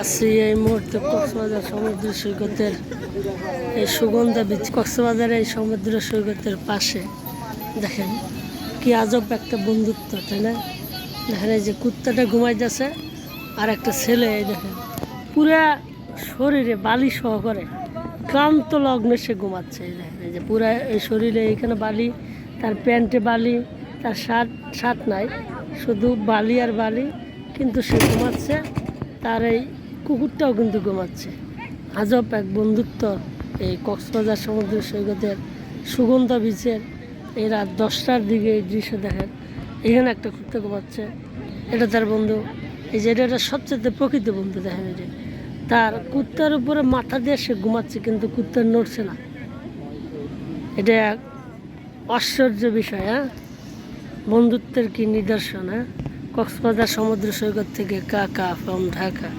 আছি এই মুহূর্তে কক্সবাজার সমুদ্র সৈকতের এই সুগন্ধা বীচ কক্সবাজারের এই সমুদ্র সৈকতের পাশে। দেখেন, কি আজব একটা বন্ধুত্ব, তাই না? দেখেন, এই যে কুত্তাটা ঘুমাইতেছে আর একটা ছেলে, এই দেখেন, পুরা শরীরে বালি সহকারে ক্লান্ত লগ্নে সে ঘুমাচ্ছে, এই দেখেন, এই যে পুরা এই শরীরে এইখানে বালি, তার প্যান্টে বালি, তার শার্ট শার্ট নাই, শুধু বালি আর বালি, কিন্তু সে ঘুমাচ্ছে, তার এই কুকুরটাও কিন্তু ঘুমাচ্ছে। আজব এক বন্ধুত্ব এই কক্সবাজার সমুদ্র সৈকতের সুগন্ধা বিচের। এই রাত দশটার দিকে এই দৃশ্য দেখেন। এখানে একটা কুত্তা ঘুমাচ্ছে। এটা তার বন্ধু। এই যে এটা সবচেয়ে প্রকৃত বন্ধু দেখেন যে। তার কুত্তার উপরে মাথা দিয়ে সে ঘুমাচ্ছে কিন্তু কুত্তার নড়ছে না। এটা এক আশ্চর্য বিষয় হ্যাঁ? বন্ধুত্বের কি নিদর্শন হ্যাঁ? কক্সবাজার সমুদ্র সৈকত থেকে কাকা ফ্রম ঢাকা।